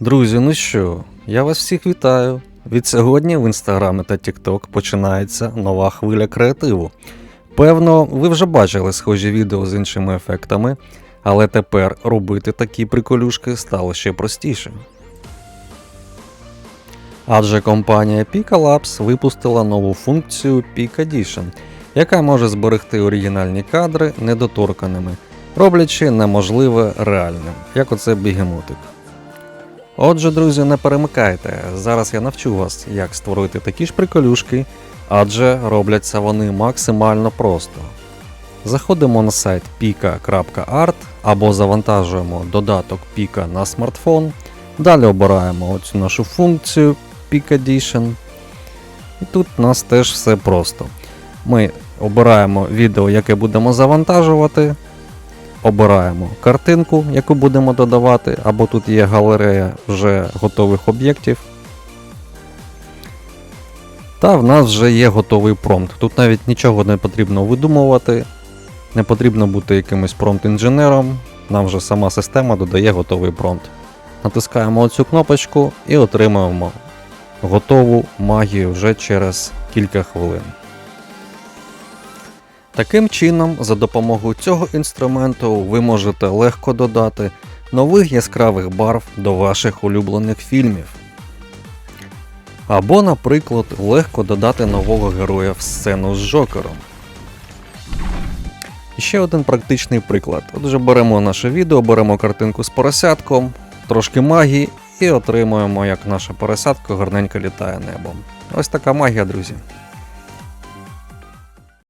Друзі, ну що, я вас всіх вітаю. Від сьогодні в інстаграмі та TikTok починається нова хвиля креативу. Певно, ви вже бачили схожі відео з іншими ефектами, але тепер робити такі приколюшки стало ще простіше. Адже компанія Pika Labs випустила нову функцію Peak Edition, яка може зберегти оригінальні кадри недоторканими, роблячи неможливе реальним, як оце бігемотик. Отже, друзі, не перемикайте. Зараз я навчу вас, як створити такі ж приколюшки, адже робляться вони максимально просто. Заходимо на сайт pika.art або завантажуємо додаток Pika на смартфон. Далі обираємо оцю нашу функцію Peak Edition. І тут у нас теж все просто. Ми обираємо відео, яке будемо завантажувати. Обираємо картинку, яку будемо додавати, або тут є галерея вже готових об'єктів. Та в нас вже є готовий промпт. Тут навіть нічого не потрібно видумувати, не потрібно бути якимось промпт-інженером. Нам вже сама система додає готовий промпт. Натискаємо оцю кнопочку і отримуємо готову магію вже через кілька хвилин. Таким чином, за допомогою цього інструменту ви можете легко додати нових яскравих барв до ваших улюблених фільмів. Або, наприклад, легко додати нового героя в сцену з Джокером. Ще один практичний приклад. Отже, беремо наше відео, беремо картинку з поросятком, трошки магії і отримуємо, як наша поросятка гарненько літає небом. Ось така магія, друзі.